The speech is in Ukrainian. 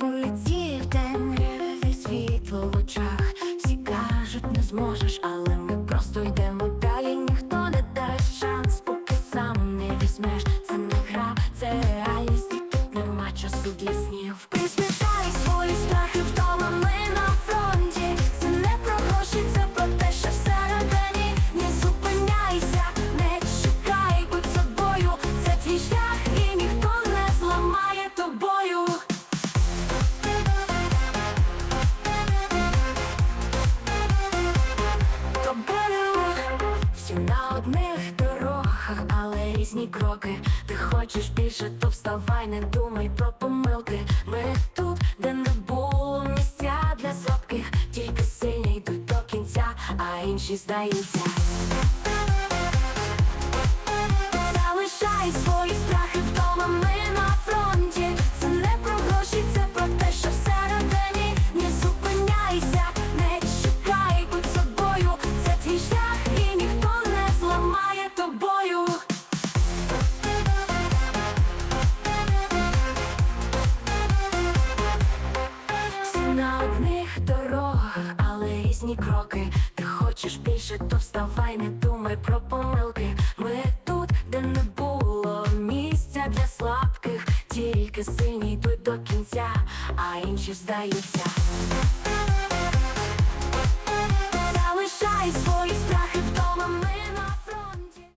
вулиці в темряві світло в очах. Всі кажуть, не зможеш, але ми просто йдемо одних дорогах, але різні кроки. Ти хочеш більше, то вставай, не думай про помилки. Ми тут, де не було місця для слабких, тільки сильні йдуть до кінця, а інші здаються. Різні кроки. Ти хочеш більше, то вставай, не думай про помилки. Ми тут, де не було місця для слабких, тільки сильні йдуть до кінця, а інші здаються.